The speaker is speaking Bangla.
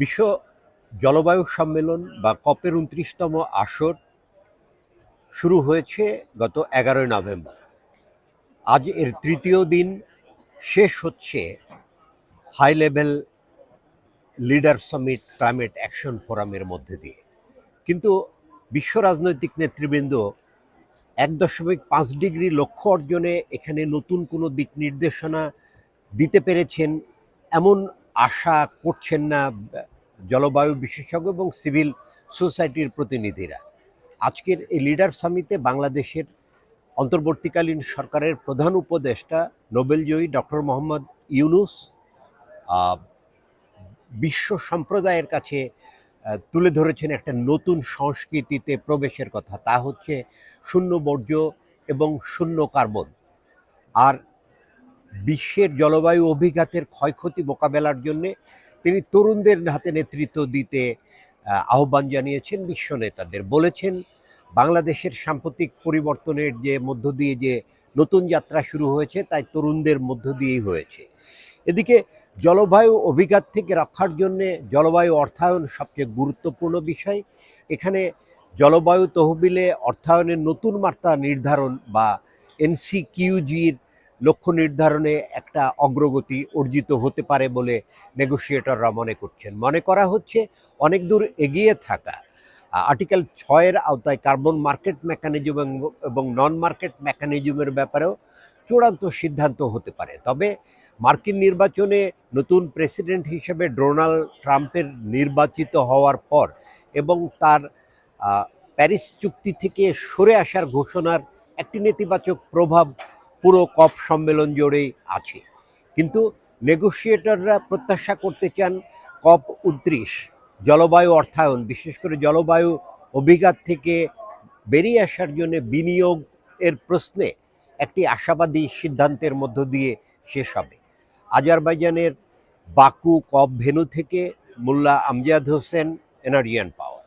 বিশ্ব জলবায়ু সম্মেলন বা কপের উনত্রিশতম আসর শুরু হয়েছে গত এগারোই নভেম্বর। আজ এর তৃতীয় দিন। শেষ হচ্ছে high level leader summit climate action ফোরামের মধ্যে দিয়ে। কিন্তু বিশ্ব রাজনৈতিক নেতৃবৃন্দ এক দশমিক পাঁচ ডিগ্রি লক্ষ্য অর্জনে এখানে নতুন কোনো দিক নির্দেশনা দিতে পেরেছেন এমন আশা করছেন না জলবায়ু বিশেষজ্ঞ এবং সিভিল সোসাইটির প্রতিনিধিরা। আজকের এই লিডার সামিতে বাংলাদেশের অন্তর্বর্তীকালীন সরকারের প্রধান উপদেষ্টা, নোবেলজয়ী ডক্টর মোহাম্মদ ইউনুস বিশ্ব সম্প্রদায়ের কাছে তুলে ধরেছেন একটা নতুন সংস্কৃতিতে প্রবেশের কথা। তা হচ্ছে শূন্য বর্জ্য এবং শূন্য কার্বন। আর বিশ্বের জলবায়ু অভিঘাতের ক্ষয়ক্ষতি মোকাবেলার জন্য তিনি তরুণদের হাতে নেতৃত্ব দিতে আহ্বান জানিয়েছেন বিশ্ব নেতাদের। বলেছেন, বাংলাদেশের সাম্প্রতিক পরিবর্তনের যে মধ্য দিয়ে যে নতুন যাত্রা শুরু হয়েছে, তাই তরুণদের মধ্য দিয়েই হয়েছে। এদিকে, জলবায়ু অভিঘাত থেকে রক্ষার জন্যে জলবায়ু অর্থায়ন সবচেয়ে গুরুত্বপূর্ণ বিষয়। এখানে জলবায়ু তহবিলে অর্থায়নের নতুন মাত্রা নির্ধারণ বা এনসিকিউজির লক্ষ্য নির্ধারণে একটা অগ্রগতি অর্জিত হতে পারে বলে নেগোসিয়েটররা মনে করছেন। মনে করা হচ্ছে অনেক দূর এগিয়ে থাকা আর্টিকেল ছয়ের আওতায় কার্বন মার্কেট মেকানিজম এবং নন মার্কেট মেকানিজমের ব্যাপারেও চূড়ান্ত সিদ্ধান্ত হতে পারে। তবে মার্কিন নির্বাচনে নতুন প্রেসিডেন্ট হিসেবে ডোনাল্ড ট্রাম্পের নির্বাচিত হওয়ার পর এবং তার প্যারিস চুক্তি থেকে সরে আসার ঘোষণার একটি নেতিবাচক প্রভাব পুরো কপ সম্মেলন জুড়েই আছে। কিন্তু নেগোসিয়েটররা প্রত্যাশা করতে চান কপ উনত্রিশ, জলবায়ু অর্থায়ন, বিশেষ করে জলবায়ু অভিঘাত থেকে বেরিয়ে আসার জন্য বিনিয়োগ এর প্রশ্নে একটি আশাবাদী সিদ্ধান্তের মধ্য দিয়ে শেষ হবে। আজারবাইজানের বাকু কপ ভেনু থেকে মোল্লা আমজাদ হোসেন এনারিয়ান পাওয়ার